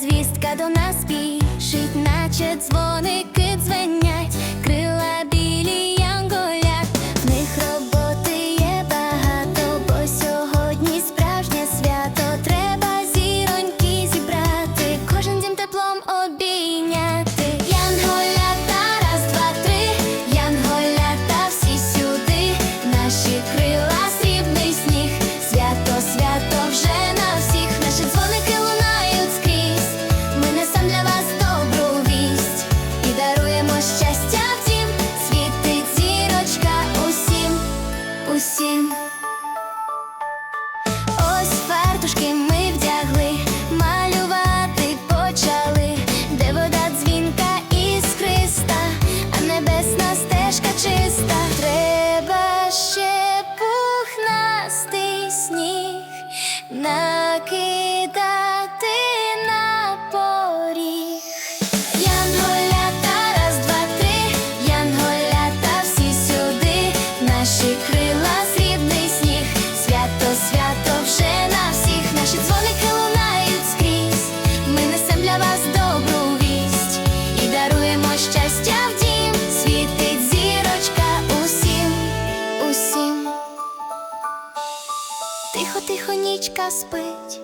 звістка до нас спішить, наче дзвоники дзвенять, усім. Ось фартушки ми вдягли, малювати почали, де вода дзвінка іскриста, а небесна стежка чиста. Треба ще пухнастий сніг накидати Ми несем для вас добру вість. І даруємо щастя в дім, світить зірочка усім, усім. Тихо, тихо, нічка спить,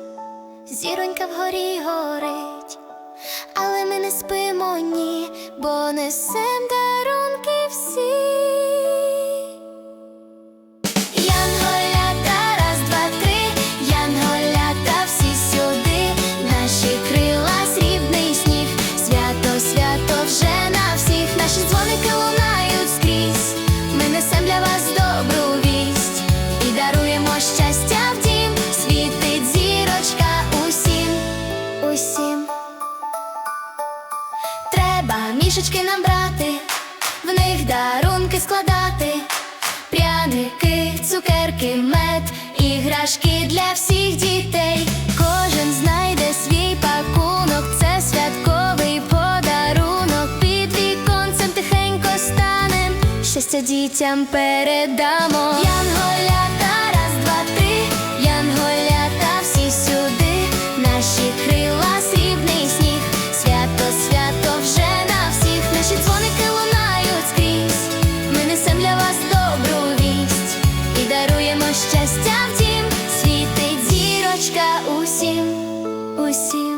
зіронька вгорі горить. Але ми не спимо ні, бо несем наші дзвоники лунають скрізь. Ми несем для вас добру вість і даруємо щастя в дім, світить зірочка усім, усім. Треба мішечки нам брати, в них дарунки складати, пряники, цукерки, мед, іграшки для всіх дітей. щастя дітям передамо. Янголята, раз, два, три, янголята всі сюди, наші крила, срібний сніг, свято, свято вже на всіх, наші дзвоники лунають скрізь. Ми несем для вас добру вість і даруємо щастя в дім, світить зірочка усім, усім.